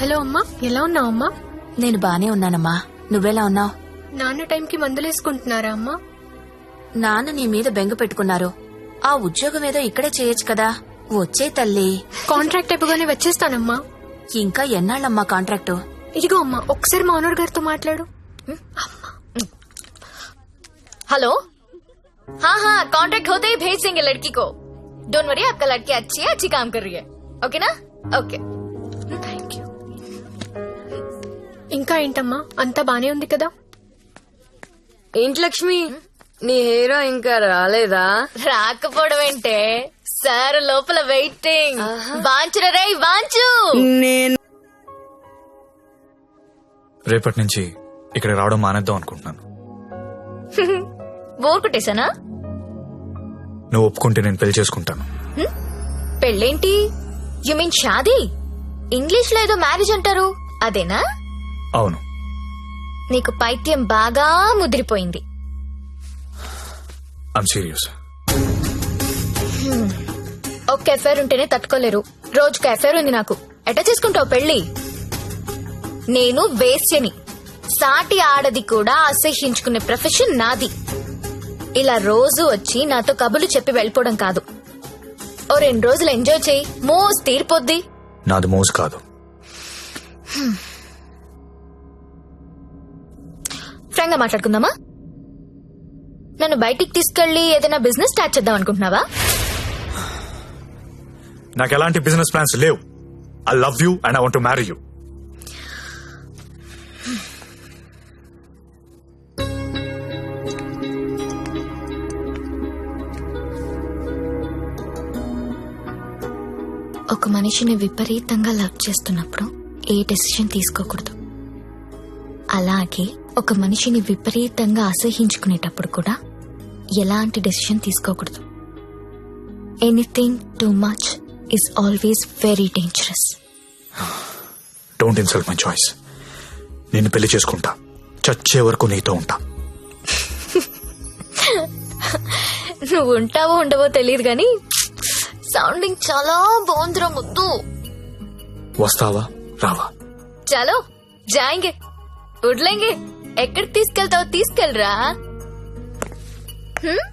Hello అమ్మా ఎలా ఉన్నావు అమ్మా నేను బానే ఉన్నానమ్మా నువ్వెలా ఉన్నావు నాన్న టైంకి మందులేసుకుంటున్నారా అమ్మా నాన్న నీ మీద బెంగ పెట్టుకున్నారు ఆ ఉద్యోగం ఏదో ఇక్కడే చేయొచ్చు కదా వచ్చే తల్లి కాంట్రాక్ట్ అయిపోగానే వచ్చేస్తానమ్మా ఇంకా ఎన్నాళ్ళమ్మా కాంట్రాక్టు ఇదిగో అమ్మా ఒకసారి మా ఓనర్ గారితో మాట్లాడు हेलो हाँ हाँ कॉन्ट्रैक्ट होते ही भेज देंगे लड़की को डोंट वरी आपका लड़की अच्छी है अच्छी काम कर रही है ओके ना ओके ఇంకా ఏంటమ్మా? అంతా బానే ఉంది కదా? ఏంటి లక్ష్మి? నీ హీరో ఇంకా రాలేదా? రాకపోవడం ఏంటే? సార్ లోపల వెయిటింగ్. వాంచురా రే వాంచు! రేపటి నుంచి ఇక్కడ రావడం మానేద్దాం అనుకుంటున్నాను. బోర్ కొట్టేశానా? నువ్వు ఒప్పుకుంటే నేను పెళ్ళి చేసుకుంటాను. పెళ్ళేంటి? You mean shaadi? ఇంగ్లీష్లో ఏదో మ్యారేజ్ అంటారు. అదేనా? అవును. నీకు పైత్యం బాగా ముదిరిపోయింది. ఐమ్ సీరియస్ ఒక్క ఎఫైర్ ఉంటేనే తట్టుకోలేరు. రోజుకు ఎఫైర్ ఉంది నాకు. ఎట చేసుకుంటావు పెళ్ళి నేను వేశ్యని. సాటి ఆడది కూడా అసహ్యించుకునే ప్రొఫెషన్ నాది. ఇలా రోజు వచ్చి నాతో కబులు చెప్పి వెళ్ళిపోవడం కాదు. ఓ రెండు రోజులు ఎంజాయ్ చేయి. మోస్ తీరిపోద్ది. నాది మోజు కాదు. ఫ్రాంక్గా మాట్లాడుకుందామా? నన్ను బయటికి తీసుకెళ్ళి ఏదైనా బిజినెస్ స్టార్ట్ చేద్దాం అనుకుంటున్నావా? నాకు ఎలాంటి బిజినెస్ ప్లాన్స్ లేవు. I love you and I want marry you ఒక మనిషిని విపరీతంగా లవ్ చేస్తున్నప్పుడు ఏ డెసిషన్ తీసుకోకూడదు. అలాగే ఒక మనిషిని విపరీతంగా అసహించుకునేటప్పుడు కూడా ఎలాంటి డెసిషన్ తీసుకోకూడదు. Anything too much is always very dangerous don't insult my choice నేను పెళ్ళి చేసుకుంటా. చచ్చే వరకు నీతో ఉంటా. నువ్వు ఉంటావో ఉండవో తెలియదు కానీ సౌండింగ్ చాలా బాగుందిరా ముద్దు. వస్తావా? రావా? చలో జాయింగే. వడ్లేంగే ఎక్కడికి తీసుకెళ్తావు తీసుకెళ్ళరా హ్మ్?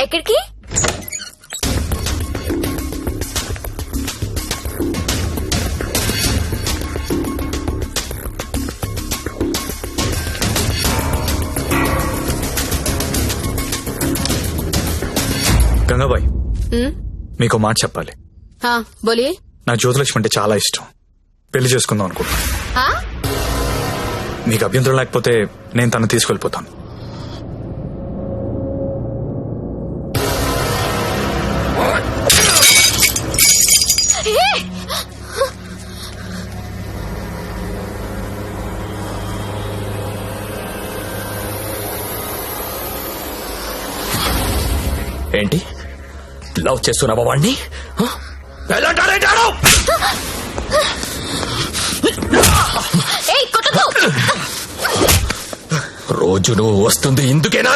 ఎక్కడికి గంగాబాయ్ మీకు మాట చెప్పాలి हाँ बोलिए నా జ్యోతిలక్ష్మి అంటే చాలా ఇష్టం పెళ్లి చేసుకుందాం అనుకుంటున్నాను हाँ మీకు అభ్యంతరం లేకపోతే నేను తను తీసుకెళ్ళిపోతాను. ఏంటి? లవ్ చేస్తున్నావా వాణ్ణి? ఏయ్ కొట్టకు రోజు నువ్వు వస్తుంది ఇందుకేనా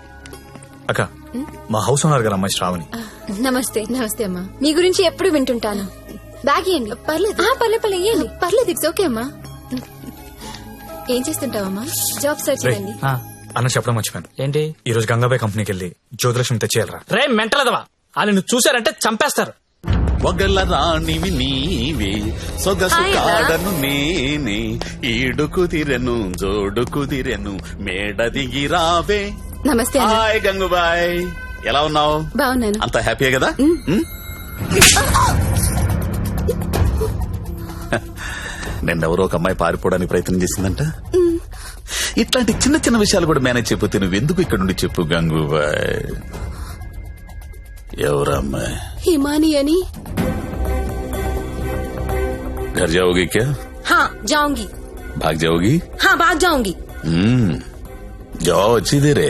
అక్క మా హౌస్ ఓనర్ గారు అమ్మాయి శ్రావణి. నమస్తే నమస్తే అమ్మా. మీ గురించి ఎప్పుడు వింటుంటాను. బ్యాగ్ ఇవ్వండి పర్లేదు. ఆ, పర్లేదు పర్లేదు ఇవ్వండి పర్లేదు ఇట్స్ ఓకే అమ్మా. ఏం చేస్తుంటావమ్మా? జాబ్ సర్చ్ చేయండి. ఆ, అన్న చెప్పడం మర్చిపోయాను. ఏంటి? ఈ రోజు గంగాబాయ్ కంపెనీకి వెళ్ళి జ్యోతిలక్ష్మి తెచ్చేయాలరా. రే మెంటలదవా వాళ్ళు నువ్వు చూశారంటే చంపేస్తారు. ఒగల రాణివి నీవే సొగసు కాడను నేనే ఈడు కుదిరెను జోడు కుదిరెను మేడ దిగి రావే. నమస్తే అన్న హాయ్ గంగుబాయ్ ఎలా ఉన్నావు బాగున్నాను అంత హ్యాపీయే కదా ఉమ్? నిన్నెవరో ఒక అమ్మాయి పారిపోవడానికి ప్రయత్నం చేసిందంట ఇట్లాంటి చిన్న చిన్న విషయాలు కూడా మేనేజ్ చెప్పితే నువ్వు ఎందుకు ఇక్కడ నుండి చెప్పు గంగుబాయ్ ఎవరా అమ్మాయి హిమాని అని घर जाओगी क्या हाँ जाऊंगी भाग जाओगी हाँ भाग जाऊंगी हम्म जाओ వచ్చి దేరే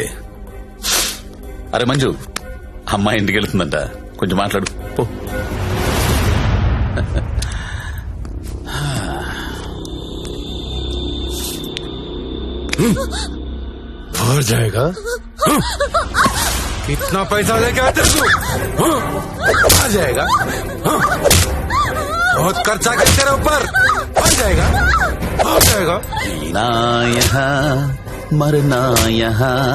అరే మంజు అమ్మాయి ఇంటికి వెళ్తుందంట కొంచెం మాట్లాడు పో और जाएगा कितना पैसा लेके आते तू आ जाएगा बहुत खर्चा कर तेरे ऊपर आ जाएगा आ जाएगा जीना यहाँ मरना यहाँ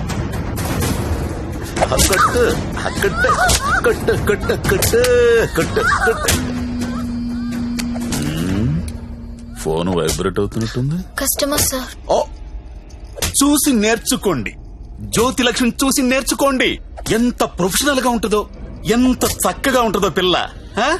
కొట్టు కొట్టు కొట్టు కొట్టు కొట్టు కొట్టు. కొట్టు ఫోన్ వైబ్రేట్ అవుతున్నట్టుంది. Customer sir. ఓ చూసి నేర్చుకోండి. జ్యోతి లక్ష్మి చూసి నేర్చుకోండి. ఎంత ప్రొఫెషనల్గా ఉంటుందో ఎంత చక్కగా ఉంటుందో పిల్ల. ఆ?